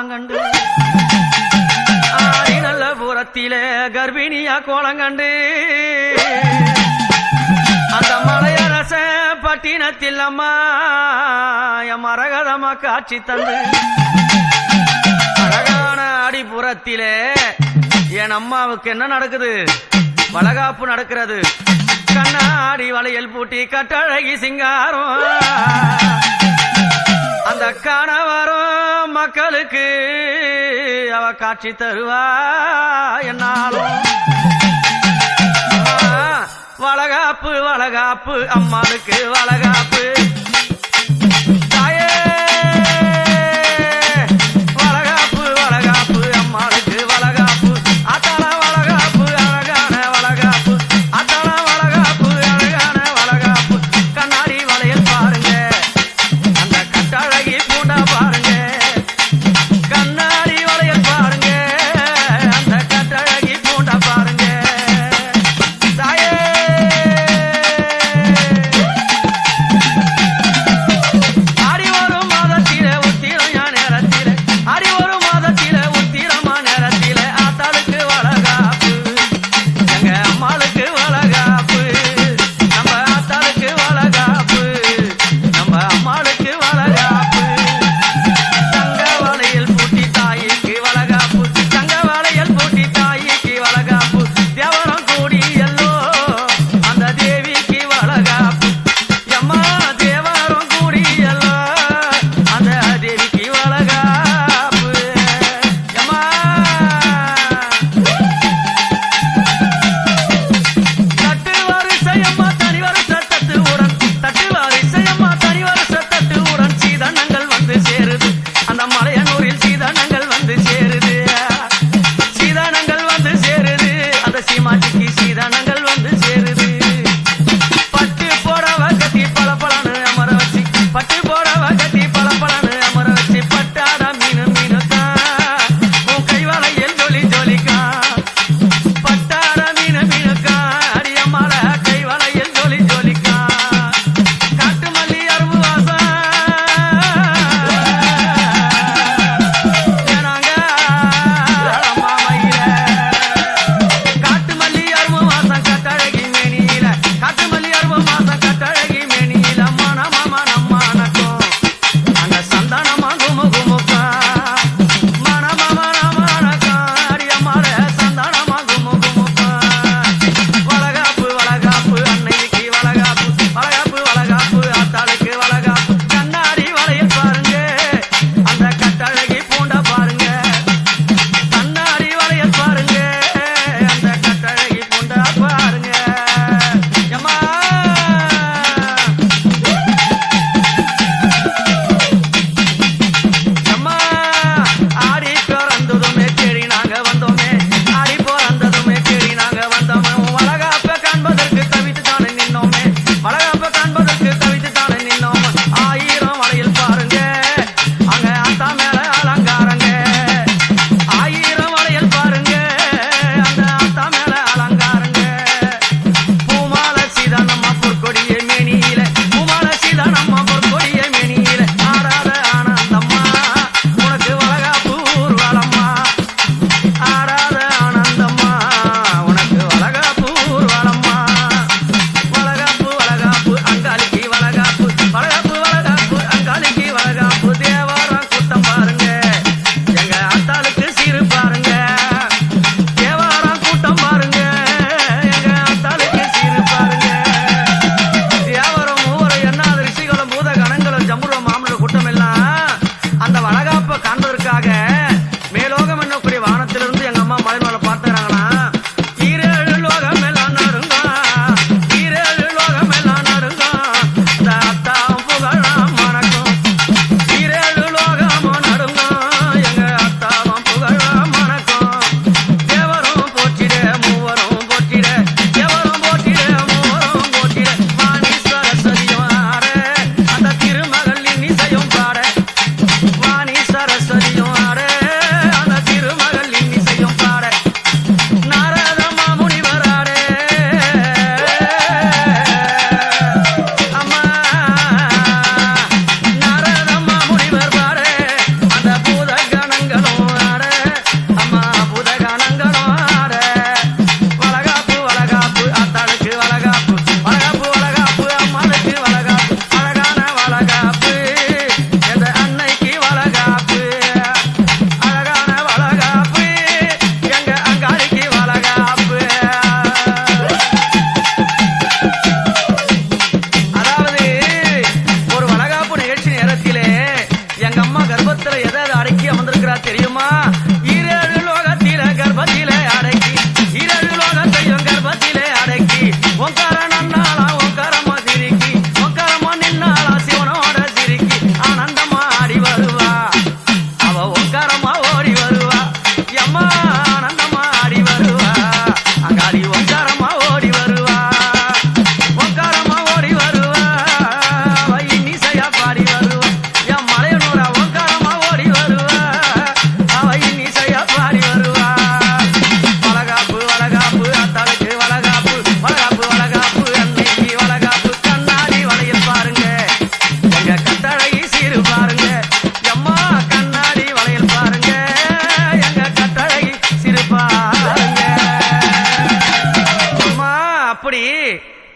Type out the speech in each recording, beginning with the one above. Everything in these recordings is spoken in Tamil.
கர்ப்பிணியா கோலங்கண்டு. ஆடி நல்ல புறத்திலே கர்ப்பிணியா கோலங்கண்டு. அந்த மலையரச பட்டினத்தில் அம்மா என் மரகதமா காட்சி தந்து. அழகான அடிபுறத்திலே என் அம்மாவுக்கு என்ன நடக்குது? வளகாப்பு நடக்கிறது. கண்ணாடி வளையல் பூட்டி கட்டழகி சிங்காரம். அந்த கணவரும் மக்களுக்கு அவ காட்சி தருவா என்னாலும். வளகாப்பு வளகாப்பு அம்மாளுக்கு வளகாப்பு.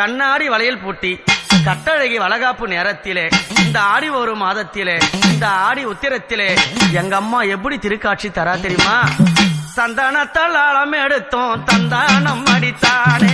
கண்ணாடி வளையல் பூட்டி கட்டழகி வளகாப்பு நேரத்திலே இந்த ஆடி ஒரு மாதத்திலே இந்த ஆடி உத்திரத்திலே எங்க அம்மா எப்படி திருக்காட்சி தரா தெரியுமா? சந்தானத்தால் ஆழம் எடுத்தோம் தந்தானம் அடித்தானே.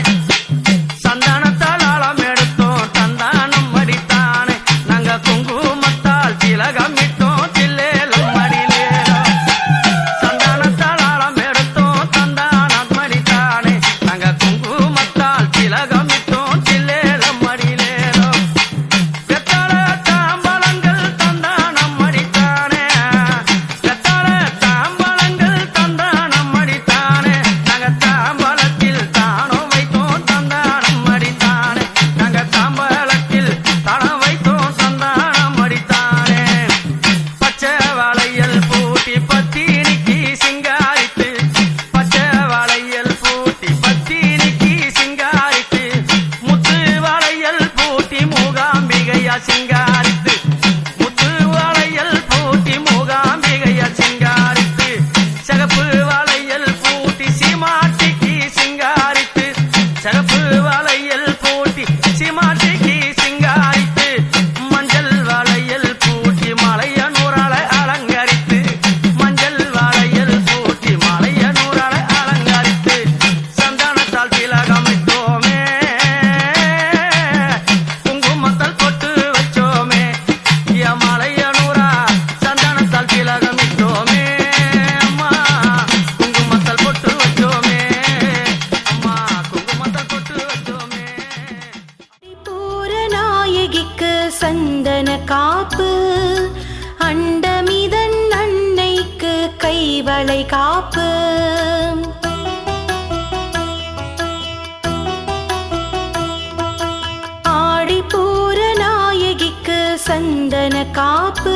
வந்தன காப்பு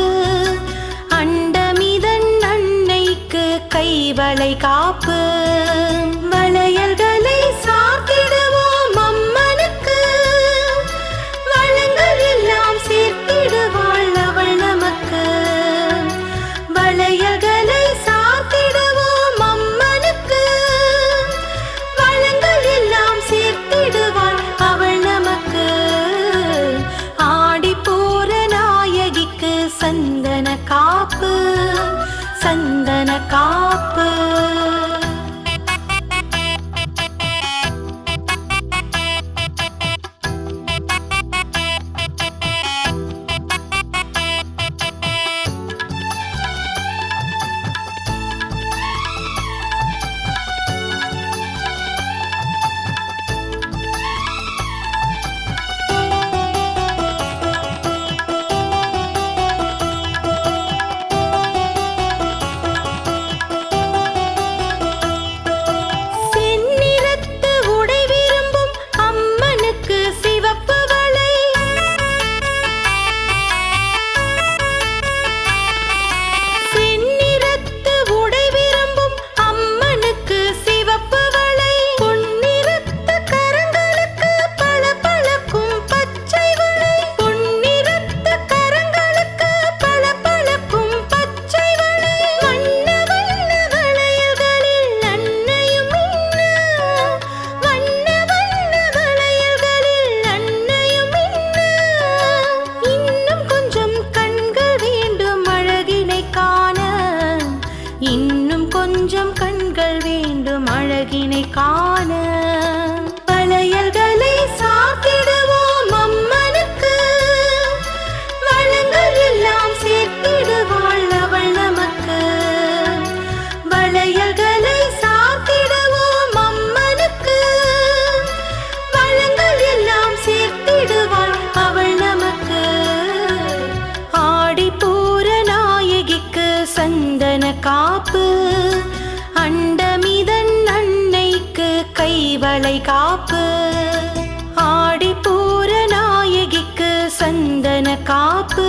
அண்டமிதன் அன்னைக்கு கைவளை காப்பு. கைவளை காப்பு ஆடிப்பூர நாயகிக்கு சந்தன காப்பு.